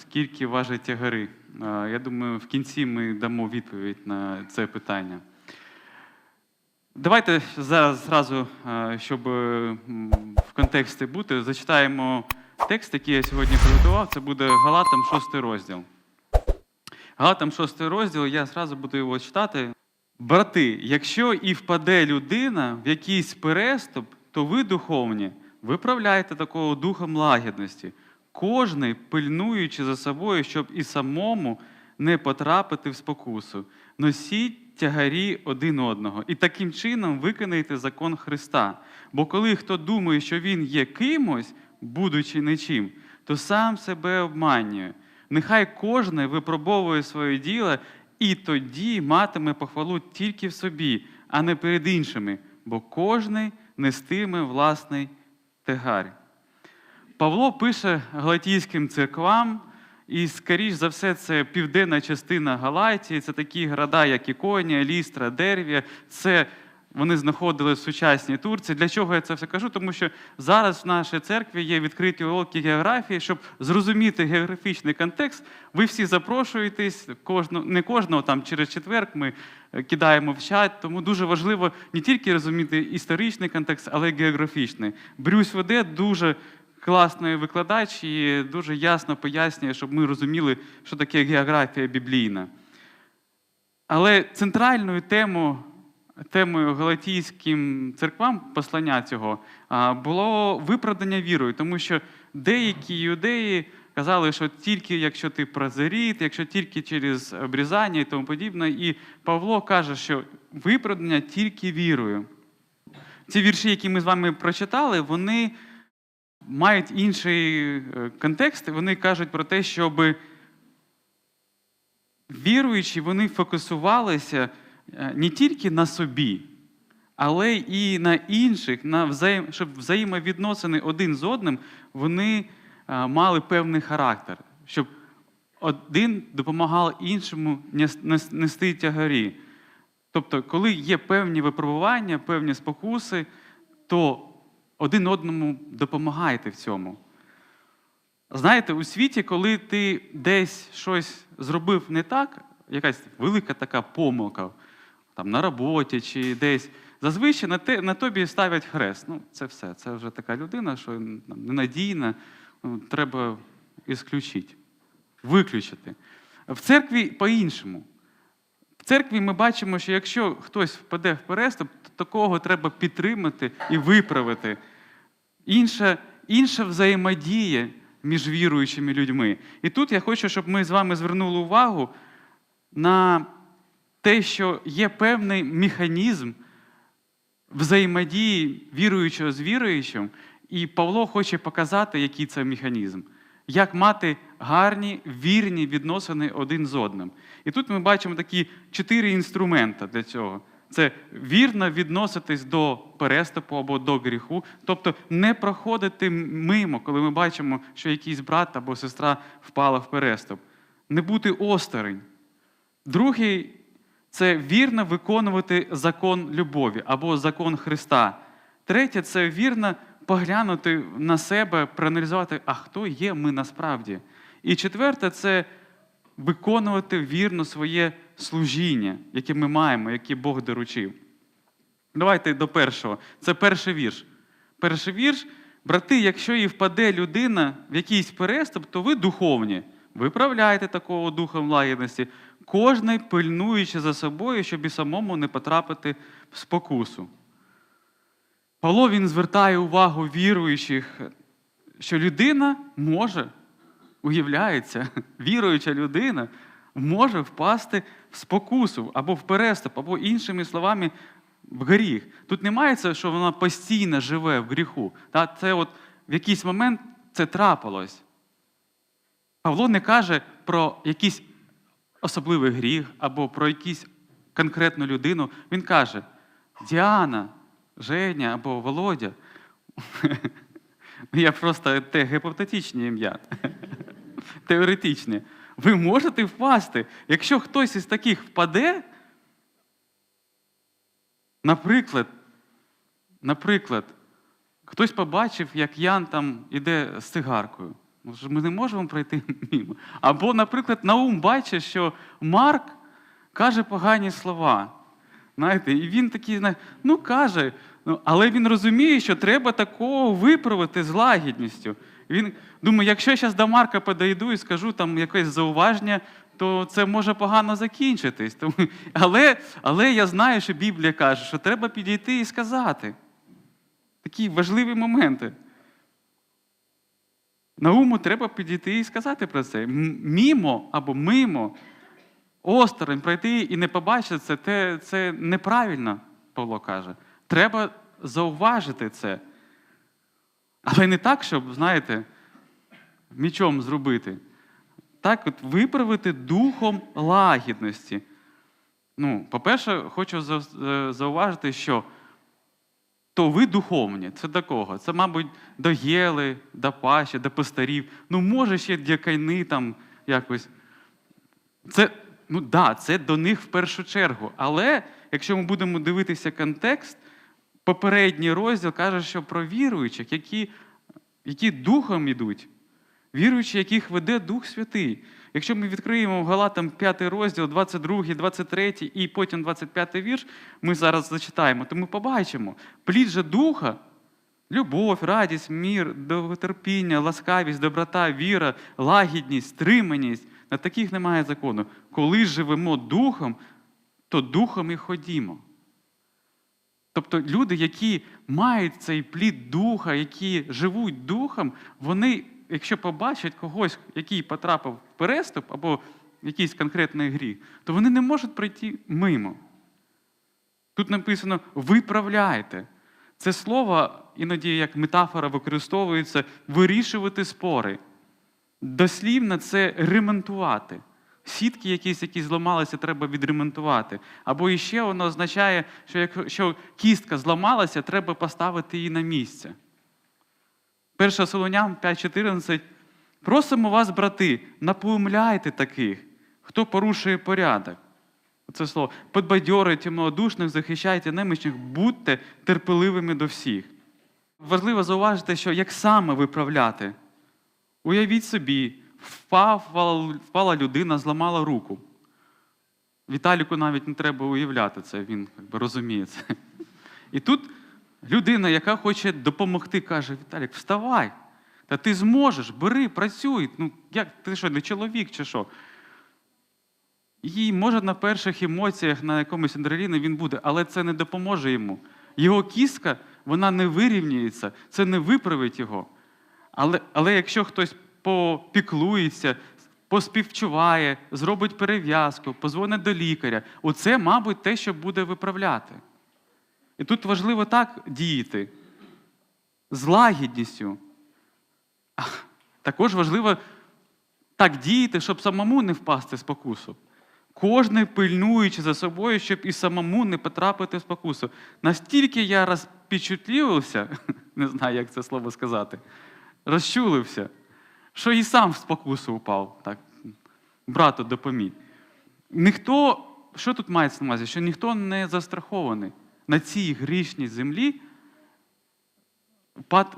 Скільки важать тягари? Я думаю, в кінці ми дамо відповідь на це питання. Давайте зараз зразу, щоб в контексті бути, зачитаємо текст, який я сьогодні приготував. Це буде Галатам 6 розділ. Галатам 6 розділ, я зразу буду його читати. Брати, якщо і впаде людина в якийсь переступ, то ви духовні, виправляйте такого духом лагідності, кожний пильнуючи за собою, щоб і самому не потрапити в спокусу. Носіть тягарі один одного, і таким чином виконайте закон Христа. Бо коли хто думає, що він є кимось, будучи нічим, то сам себе обманює. Нехай кожен випробовує своє діло, і тоді матиме похвалу тільки в собі, а не перед іншими, бо кожний нестиме власний тягар. Павло пише галатійським церквам, і, скоріш за все, це південна частина Галатії, це такі города, як Іконія, Лістра, Дервія. Це вони знаходили в сучасній Турції. Для чого я це все кажу? Тому що зараз в нашій церкві є відкриті уроки географії, щоб зрозуміти географічний контекст. Ви всі запрошуєтесь, кожного, не кожного там через четверг ми е, кидаємо в чат. Тому дуже важливо не тільки розуміти історичний контекст, але й географічний. Брюс веде дуже класний викладач і дуже ясно пояснює, щоб ми розуміли, що таке географія біблійна. Але центральною темою, темою галатійським церквам послання цього було виправдання вірою, тому що деякі юдеї казали, що тільки якщо ти прозоріт, якщо тільки через обрізання і тому подібне. І Павло каже, що виправдання тільки вірою. Ці вірші, які ми з вами прочитали, вони мають інший е, контекст. Вони кажуть про те, щоб віруючі вони фокусувалися е, не тільки на собі, але і на інших, на взаєм... щоб взаємовідносини один з одним вони е, мали певний характер, щоб один допомагав іншому нес- нес- нести тягарі. Тобто, коли є певні випробування, певні спокуси, то один одному допомагайте в цьому. Знаєте, у світі, коли ти десь щось зробив не так, якась велика така помилка там, на роботі чи десь, зазвичай на, те, на тобі ставлять хрест. Ну, це все. Це вже така людина, що ненадійна, ну, треба ісключити, виключити. В церкві по-іншому. В церкві ми бачимо, що якщо хтось впаде в переступ, то такого треба підтримати і виправити. Інша, інша взаємодія між віруючими людьми. І тут я хочу, щоб ми з вами звернули увагу на те, що є певний механізм взаємодії віруючого з віруючим, і Павло хоче показати, який це механізм. Як мати гарні, вірні відносини один з одним. І тут ми бачимо такі чотири інструменти для цього. Це вірно відноситись до переступу або до гріху, тобто не проходити мимо, коли ми бачимо, що якийсь брат або сестра впала в переступ. Не бути осторонь. Другий це вірно виконувати закон любові або закон Христа. Третє це вірно поглянути на себе, проаналізувати, а хто є ми насправді. І четверте це виконувати вірно своє служіння, яке ми маємо, яке Бог доручив. Давайте до першого. Це перший вірш. Перший вірш. Брати, якщо і впаде людина в якийсь переступ, то ви духовні. Виправляйте такого духом лагідності, кожний пильнуючи за собою, щоб і самому не потрапити в спокусу. Павло він звертає увагу віруючих, що людина може, уявляється, віруюча людина може впасти в спокусу або в переступ, або іншими словами, в гріх. Тут немає це, що вона постійно живе в гріху. Це от в якийсь момент це трапилось. Павло не каже про якийсь особливий гріх або про якусь конкретну людину. Він каже: Діана, Женя або Володя. Я просто те гіпотетичні ім'я. Теоретичні. Ви можете впасти. Якщо хтось із таких впаде, наприклад, наприклад, хтось побачив, як Ян там іде з цигаркою. Ми не можемо пройти мимо. Або, наприклад, Наум бачить, що Марк каже погані слова. Знаєте, і він такий, ну каже, ну, але він розуміє, що треба такого виправити з лагідністю. Він думає, якщо я зараз до Марка подойду і скажу там якесь зауваження, то це може погано закінчитись. Тому, але, але я знаю, що Біблія каже, що треба підійти і сказати. Такі важливі моменти. Науму треба підійти і сказати про це. Мімо або мимо, осторонь пройти і не побачити це, це неправильно, Павло каже. Треба зауважити це. Але не так, щоб, знаєте, мічом зробити. Так, от виправити духом лагідності. Ну, по-перше, хочу е, зауважити, що то ви духовні. Це до кого? Це, мабуть, до Єли, до Паші, до пастарів. Ну, може, ще дякайни там якось. Це, ну да, це до них в першу чергу. Але якщо ми будемо дивитися контекст, попередній розділ каже, що про віруючих, які, які духом ідуть, віруючі, яких веде Дух Святий. Якщо ми відкриємо Галатам 5 розділ, 22, 23 і потім 25 вірш, ми зараз зачитаємо, то ми побачимо. Плід же духа, любов, радість, мір, довготерпіння, ласкавість, доброта, віра, лагідність, стриманість. На таких немає закону. Коли живемо духом, то духом і ходімо. Тобто люди, які мають цей плід духа, які живуть духом, вони, якщо побачать когось, який потрапив в переступ або якийсь конкретний гріх, то вони не можуть пройти мимо. Тут написано виправляйте. Це слово іноді як метафора використовується вирішувати спори. Дослівно це ремонтувати. Сітки якісь, які зламалися, треба відремонтувати. Або іще воно означає, що якщо кістка зламалася, треба поставити її на місце. 1 Солоням 5.14. Просимо вас, брати, напоумляйте таких, хто порушує порядок. Це слово. Подбадьорюйте малодушних, захищайте немічних, будьте терпеливими до всіх. Важливо зауважити, що як саме виправляти. Уявіть собі, впав, впала людина, зламала руку. Віталіку навіть не треба уявляти це, він якби, розуміє це. І тут людина, яка хоче допомогти, каже: Віталік, вставай, та ти зможеш, бери, працюй. Ну, як ти що, не чоловік чи що? Їй може на перших емоціях, на якомусь адреналіні він буде, але це не допоможе йому. Його кістка, вона не вирівнюється, це не виправить його. Але, але якщо хтось попіклується, поспівчуває, зробить перев'язку, позвонить до лікаря, оце, мабуть, те, що буде виправляти. І тут важливо так діяти з лагідністю. Також важливо так діяти, щоб самому не впасти в спокусу. Кожний пильнуючи за собою, щоб і самому не потрапити в спокусу. Настільки я розпечутлівився, не знаю, як це слово сказати, розчулився, що і сам в спокусу упав. Так, брату допоміг. Ніхто, що тут мається на увазі? Що ніхто не застрахований на цій грішній землі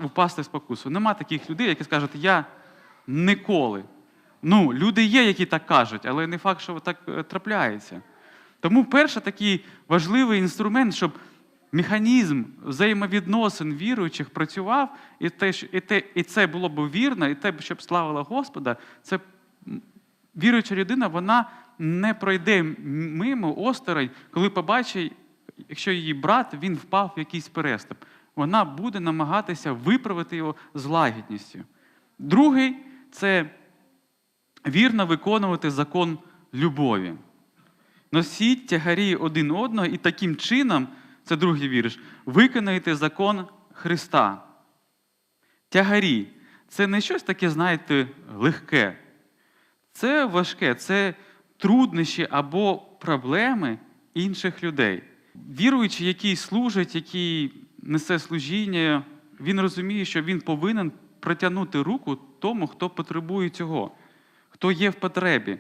впасти в спокусу. Нема таких людей, які скажуть, я ніколи. Ну, люди є, які так кажуть, але не факт, що так е, трапляється. Тому перший такий важливий інструмент, щоб механізм взаємовідносин віруючих працював, і, те, і, те, і це було б вірно, і те, щоб славила Господа, це віруюча людина, вона не пройде мимо осторонь, коли побачить, якщо її брат він впав в якийсь переступ. Вона буде намагатися виправити його з лагідністю. Другий це вірно виконувати закон любові. Носіть тягарі один одного і таким чином, це другий вірш, виконайте закон Христа. Тягарі це не щось таке, знаєте, легке. Це важке, це труднощі або проблеми інших людей. Віруючий, який служить, який несе служіння, він розуміє, що він повинен протягнути руку тому, хто потребує цього, хто є в потребі.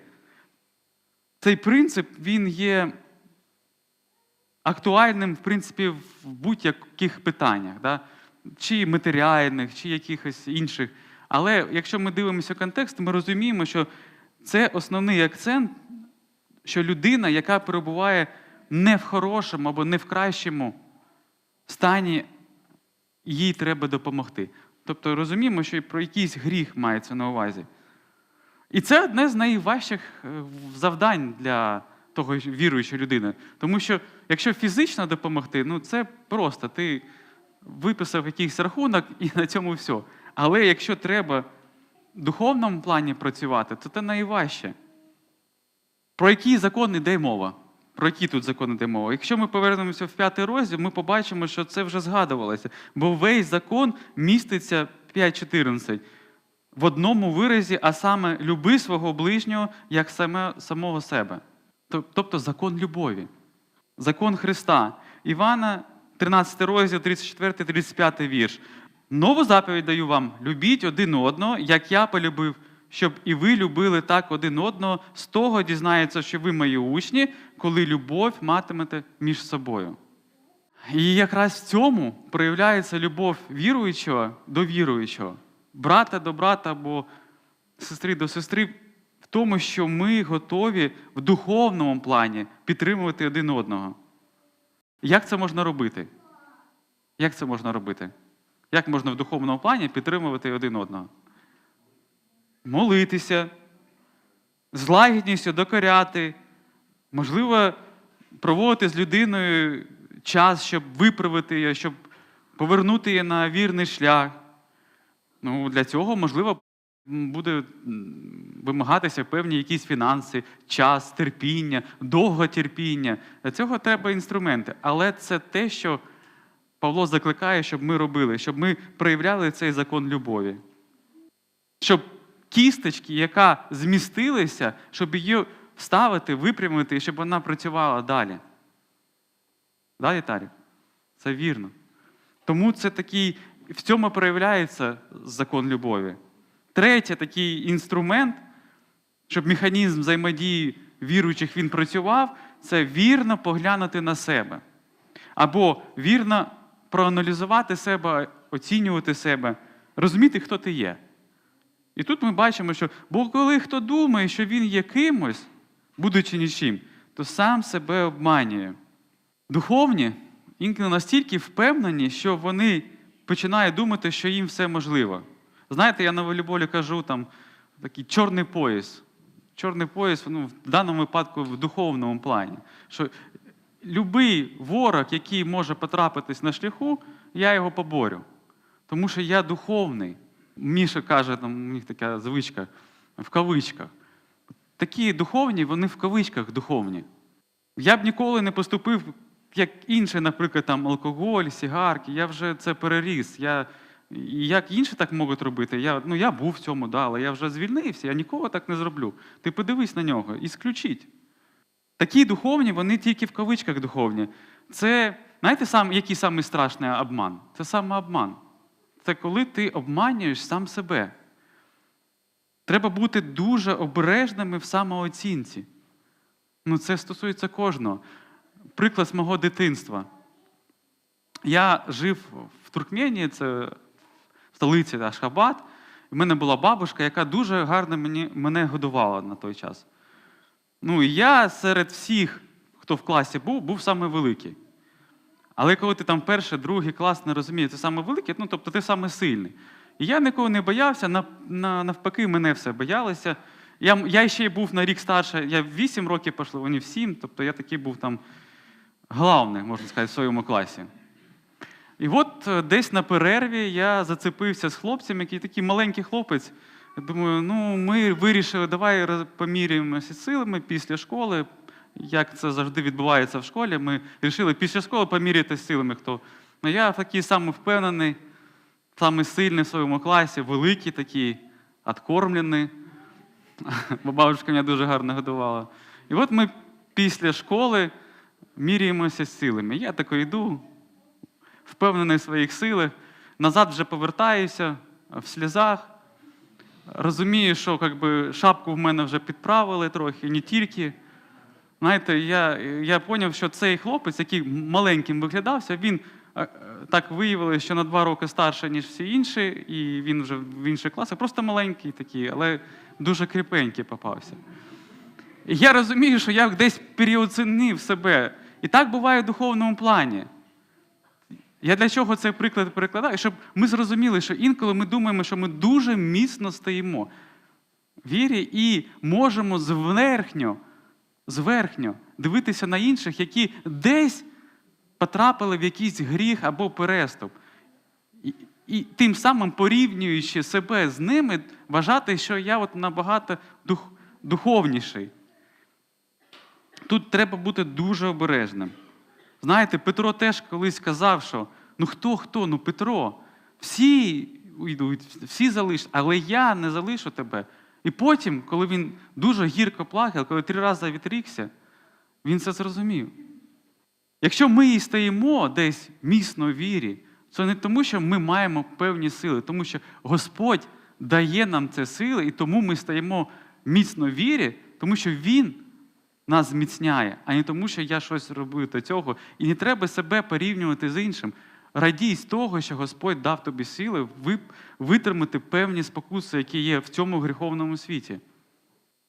Цей принцип він є актуальним, в принципі, в будь-яких питаннях, да? чи матеріальних, чи якихось інших. Але якщо ми дивимося контекст, ми розуміємо, що це основний акцент, що людина, яка перебуває не в хорошому або не в кращому стані, їй треба допомогти. Тобто розуміємо, що про якийсь гріх мається на увазі. І це одне з найважчих е, завдань для того віруючої людини. Тому що якщо фізично допомогти, ну це просто ти виписав якийсь рахунок і на цьому все. Але якщо треба в духовному плані працювати, то це найважче. Про який закон йде мова? Про які тут закон йде мова? Якщо ми повернемося в п'ятий розділ, ми побачимо, що це вже згадувалося. Бо весь закон міститься 5.14 в одному виразі, а саме люби свого ближнього як саме, самого себе. Тоб- Тобто закон любові, закон Христа. Івана, 13 розділ, 34-35 вірш. Нову заповідь даю вам: любіть один одного, як я полюбив, щоб і ви любили так один одного. З того дізнається, що ви мої учні, коли любов матимете між собою. І якраз в цьому проявляється любов віруючого до віруючого, брата до брата або сестри до сестри, тому, що ми готові в духовному плані підтримувати один одного. Як це можна робити? Як це можна робити? Як можна в духовному плані підтримувати один одного? Молитися, з лагідністю докоряти, можливо, проводити з людиною час, щоб виправити її, щоб повернути її на вірний шлях. Ну, для цього, можливо, буде вимагатися певні якісь фінанси, час, терпіння, довготерпіння. Для цього треба інструменти. Але це те, що Павло закликає, щоб ми робили, щоб ми проявляли цей закон любові. Щоб кісточки, яка змістилася, щоб її вставити, випрямити, щоб вона працювала далі. Да, Віталій? Це вірно. Тому це такий, в цьому проявляється закон любові. Третє, такий інструмент, щоб механізм взаємодії віруючих він працював, це вірно поглянути на себе. Або вірно проаналізувати себе, оцінювати себе, розуміти, хто ти є. І тут ми бачимо, що бо коли хто думає, що він є кимось, будучи нічим, то сам себе обманює. Духовні інколи настільки впевнені, що вони починають думати, що їм все можливо. Знаєте, я на волейболі кажу там такий чорний пояс. Чорний пояс ну, в даному випадку в духовному плані. Що любий ворог, який може потрапитись на шляху, я його поборю. Тому що я духовний. Міша каже, там, у них така звичка в кавичках. Такі духовні, вони в кавичках духовні. Я б ніколи не поступив, як інші, наприклад, там алкоголь, сігарки. Я вже це переріс. Я, як інші так можуть робити? Я, ну, я був в цьому, да, але я вже звільнився, я нікого так не зроблю. Ти подивись на нього і сключіть. Такі духовні, вони тільки в кавичках духовні. Це, знаєте, сам, який самий страшний обман? Це самообман. Це коли ти обманюєш сам себе. Треба бути дуже обережними в самооцінці. Ну, це стосується кожного. Приклад з мого дитинства. Я жив в Туркменії, це столиці Ашхабад. У мене була бабушка, яка дуже гарно мені, мене годувала на той час. Ну, і я серед всіх, хто в класі був, був саме великий. Але коли ти там перший, другий клас не розумієш, це саме великий, ну тобто ти саме сильний. І я нікого не боявся, на, на, навпаки, мене все боялися. Я, я ще й був на рік старше, я в 8 років пішов, вони в 7, тобто я такий був там главний, можна сказати, в своєму класі. І от е, десь на перерві я зацепився з хлопцем, який такий маленький хлопець. Я думаю, ну ми вирішили, давай поміряємося силами після школи. Як це завжди відбувається в школі, ми вирішили після школи помірятися силами. Хто. Ну, я такий самовпевнений, самий сильний в своєму класі, великий такий, откормлений. Бо бабушка мене дуже гарно годувала. І от ми після школи міряємося силами. Я тако йду, впевнений в своїх силах, назад вже повертаюся в сльозах. Розумію, що как би, шапку в мене вже підправили трохи, не тільки. Знаєте, я, я зрозумів, що цей хлопець, який маленьким виглядався, він е, так виявилося, що на два роки старше, ніж всі інші, і він вже в інших класах, просто маленький такий, але дуже кріпенький попався. Я розумію, що я десь переоцінив себе. І так буває в духовному плані. Я для чого цей приклад перекладаю? Щоб ми зрозуміли, що інколи ми думаємо, що ми дуже міцно стоїмо в вірі і можемо зверхньо, зверхньо дивитися на інших, які десь потрапили в якийсь гріх або переступ. І, і тим самим порівнюючи себе з ними, вважати, що я от набагато дух, духовніший. Тут треба бути дуже обережним. Знаєте, Петро теж колись казав, що ну хто, хто? Ну Петро, всі уйдуть, всі залишать, але я не залишу тебе. І потім, коли він дуже гірко плакав, коли три рази відрікся, він це зрозумів. Якщо ми і стоїмо десь міцно вірі, це не тому, що ми маємо певні сили, тому що Господь дає нам ці сили, і тому ми стоїмо міцно вірі, тому що Він нас зміцняє, а не тому, що я щось робив до цього. І не треба себе порівнювати з іншим. Радій з того, що Господь дав тобі сили витримати певні спокуси, які є в цьому гріховному світі.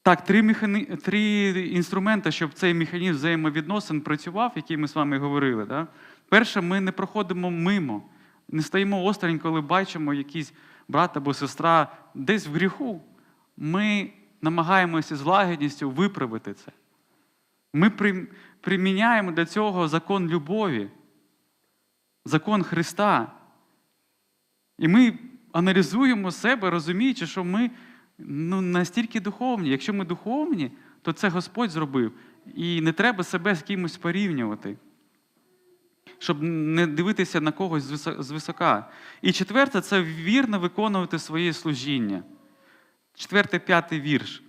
Так, три, механі... три інструменти, щоб цей механізм взаємовідносин працював, який ми з вами говорили. Да? Перше, ми не проходимо мимо, не стоїмо осторонь, коли бачимо якийсь брат або сестра десь в гріху. Ми намагаємося з лагідністю виправити це. Ми приміняємо для цього закон любові, закон Христа. І ми аналізуємо себе, розуміючи, що ми ну, настільки духовні. Якщо ми духовні, то це Господь зробив. І не треба себе з кимось порівнювати, щоб не дивитися на когось звисо- звисока. І четверте це вірно виконувати своє служіння. Четвертий, п'ятий вірш.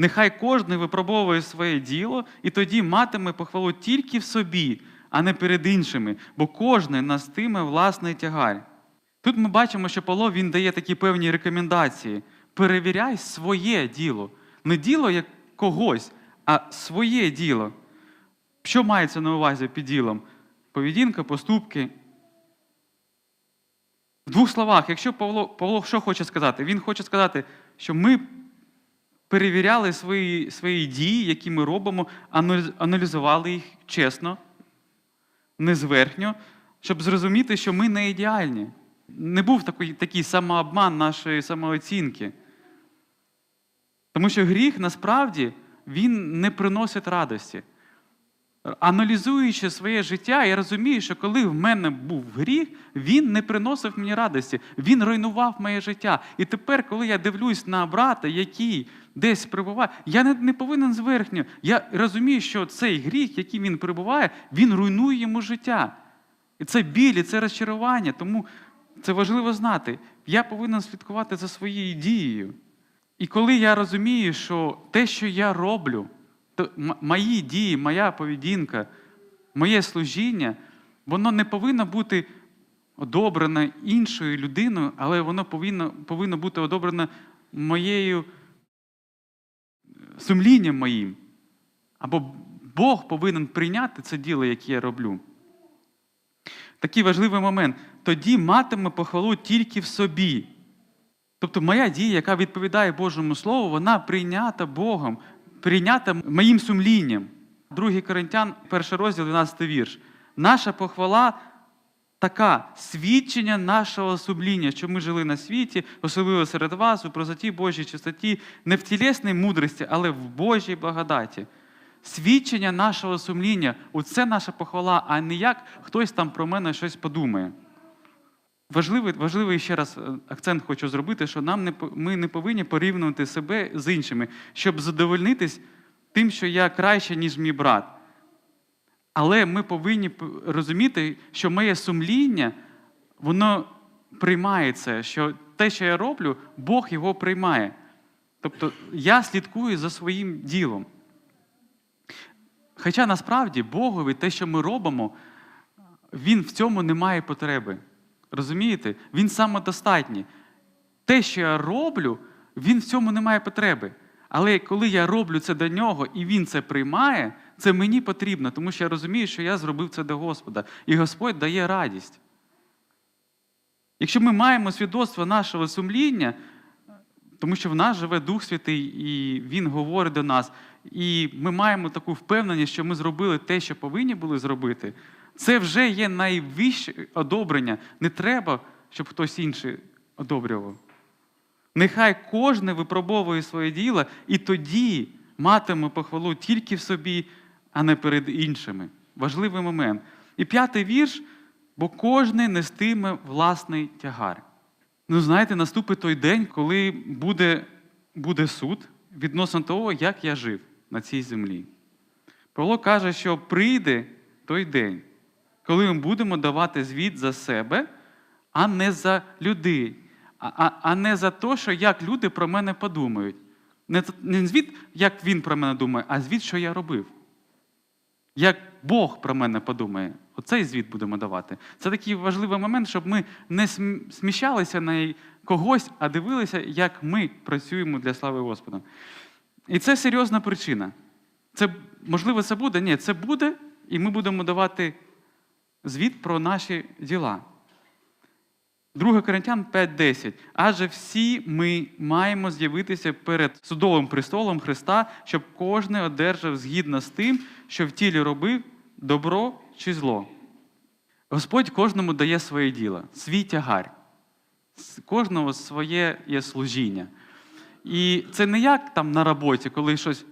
Нехай кожен випробовує своє діло, і тоді матиме похвалу тільки в собі, а не перед іншими, бо кожен настиме власний тягар. Тут ми бачимо, що Павло він дає такі певні рекомендації. Перевіряй своє діло. Не діло як когось, а своє діло. Що мається на увазі під ділом? Поведінка, поступки. В двох словах, якщо Павло, Павло що хоче сказати? Він хоче сказати, що ми перевіряли свої, свої дії, які ми робимо, аналіз- аналізували їх чесно, не зверхньо, щоб зрозуміти, що ми не ідеальні. Не був такий, такий самообман нашої самооцінки. Тому що гріх насправді він не приносить радості. Аналізуючи своє життя, я розумію, що коли в мене був гріх, він не приносив мені радості, він руйнував моє життя. І тепер, коли я дивлюсь на брата, який десь прибуває, я не, не повинен зверхньо. Я розумію, що цей гріх, який він прибуває, він руйнує йому життя. І це біль, і це розчарування. Тому це важливо знати. Я повинен слідкувати за своєю дією. І коли я розумію, що те, що я роблю, мої дії, моя поведінка, моє служіння, воно не повинно бути одобрено іншою людиною, але воно повинно, повинно бути одобрено моєю сумлінням моїм. Або Бог повинен прийняти це діло, яке я роблю. Такий важливий момент. Тоді матиме похвалу тільки в собі. Тобто моя дія, яка відповідає Божому Слову, вона прийнята Богом, прийнята моїм сумлінням. 2 Коринтян, перший розділ, 12 вірш. Наша похвала така свідчення нашого сумління, що ми жили на світі, особливо серед вас, у простоті Божій чистоті, не в тілесній мудрості, але в Божій благодаті. Свідчення нашого сумління оце наша похвала, а не як хтось там про мене щось подумає. Важливий, важливий ще раз е, акцент хочу зробити, що нам не, ми не повинні порівнювати себе з іншими, щоб задовольнитись тим, що я краще, ніж мій брат. Але ми повинні розуміти, що моє сумління, воно приймає це, що те, що я роблю, Бог його приймає. Тобто я слідкую за своїм ділом. Хоча насправді Богові те, що ми робимо, він в цьому не має потреби. Розумієте? Він самодостатній. Те, що я роблю, він в цьому не має потреби. Але коли я роблю це до нього і він це приймає, Це мені потрібно, тому що я розумію, що я зробив це до Господа. І Господь дає радість. Якщо ми маємо свідоцтво нашого сумління, тому що в нас живе Дух Святий, і Він говорить до нас, і ми маємо таку впевненість, що ми зробили те, що повинні були зробити, це вже є найвище одобрення. Не треба, щоб хтось інший одобрював. Нехай кожен випробовує своє діло, і тоді матиме похвалу тільки в собі, а не перед іншими. Важливий момент. І п'ятий вірш, бо кожний нестиме власний тягар. Ну, знаєте, наступить той день, коли буде, буде суд відносно того, як я жив на цій землі. Павло каже, що прийде той день, коли ми будемо давати звіт за себе, а не за людей, а, а, а не за те, що як люди про мене подумають. Не, не звіт, як він про мене думає, а звіт, що я робив. Як Бог про мене подумає, оцей звіт будемо давати. Це такий важливий момент, щоб ми не сміщалися на когось, а дивилися, як ми працюємо для слави Господа. І це серйозна причина. Це, можливо, це буде? Ні, це буде, і ми будемо давати звіт про наші діла. 2 Коринтян 5:10. Адже всі ми маємо з'явитися перед судовим престолом Христа, щоб кожен одержав згідно з тим, що в тілі робив добро чи зло. Господь кожному дає своє діло, свій тягар. Кожного своє є служіння. І це не як там на роботі, коли щось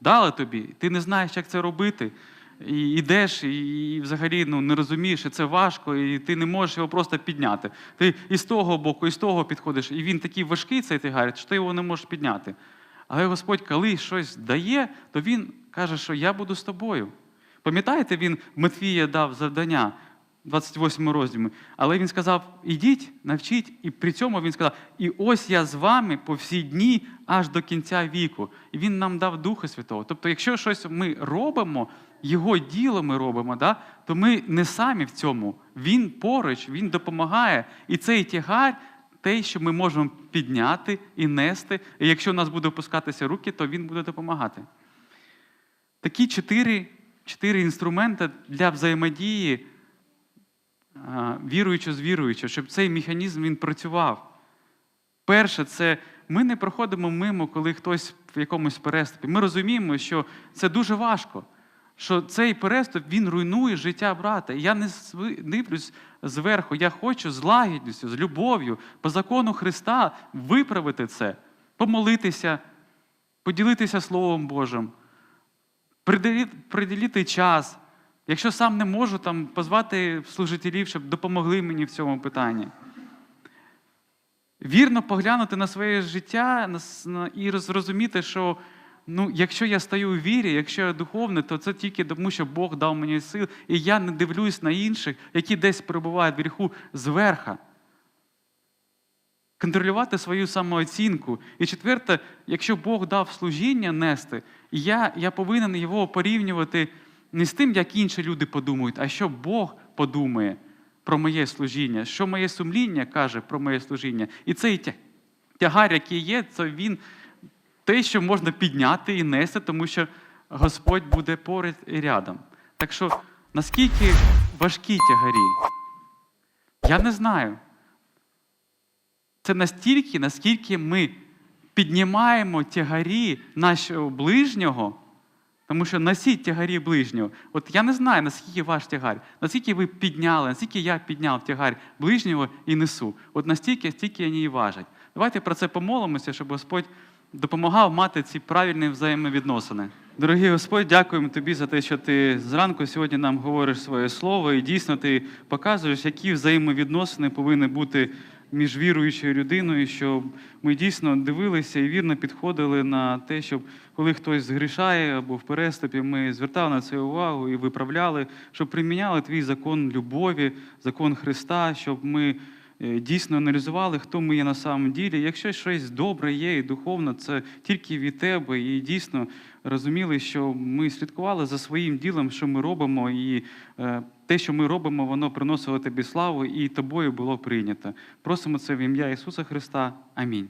дали тобі, ти не знаєш, як це робити. І йдеш, і взагалі ну, не розумієш, і це важко, і ти не можеш його просто підняти. Ти і з того боку, і з того підходиш, і він такий важкий, цей тягар, що ти його не можеш підняти. Але Господь, коли щось дає, то Він каже, що я буду з тобою. Пам'ятаєте, він Матвія дав завдання 28 розділі, але він сказав: ідіть, навчіть, і при цьому він сказав: і ось я з вами по всі дні аж до кінця віку. І він нам дав Духа Святого. Тобто, якщо щось ми робимо, його діло ми робимо, да, то ми не самі в цьому. Він поруч, він допомагає. І цей тягар, те, що ми можемо підняти і нести. І якщо у нас буде опускатися руки, то він буде допомагати. Такі чотири, чотири інструменти для взаємодії віруючи з віруючим, щоб цей механізм він працював. Перше, це ми не проходимо мимо, коли хтось в якомусь переступі. Ми розуміємо, що це дуже важко, що цей переступ він руйнує життя брата. Я не дивлюсь зверху, я хочу з лагідністю, з любов'ю, по закону Христа виправити це, помолитися, поділитися Словом Божим, приділити, час. Якщо сам не можу, там, позвати служителів, щоб допомогли мені в цьому питанні. Вірно поглянути на своє життя і зрозуміти, що ну, якщо я стою у вірі, якщо я духовний, то це тільки тому, що Бог дав мені сил, і я не дивлюсь на інших, які десь перебувають в гріху зверха. Контролювати свою самооцінку. І четверте, якщо Бог дав служіння нести, я, я повинен його порівнювати не з тим, як інші люди подумають, а що Бог подумає про моє служіння, що моє сумління каже про моє служіння. І цей тягар, який є, це він те, що можна підняти і нести, тому що Господь буде поряд і рядом. Так що, наскільки важкі тягарі? Я не знаю. Це настільки, наскільки ми піднімаємо тягарі нашого ближнього, тому що носіть тягарі ближнього. От я не знаю, наскільки ваш тягар, наскільки ви підняли, наскільки я підняв тягар ближнього і несу. От настільки, стільки вони і важать. Давайте про це помолимося, щоб Господь допомагав мати ці правильні взаємовідносини. Дорогий Господь, дякуємо тобі за те, що ти зранку сьогодні нам говориш своє слово, і дійсно ти показуєш, які взаємовідносини повинні бути між віруючою людиною, щоб ми дійсно дивилися і вірно підходили на те, щоб коли хтось згрішає або в переступі, ми звертали на це увагу і виправляли, щоб приміняли твій закон любові, закон Христа, щоб ми дійсно аналізували, хто ми є на самом ділі. Якщо щось добре є і духовно, це тільки від тебе, і дійсно розуміли, що ми слідкували за своїм ділом, що ми робимо, і е, те, що ми робимо, воно приносило тобі славу, і тобою було прийнято. Просимо це в ім'я Ісуса Христа. Амінь.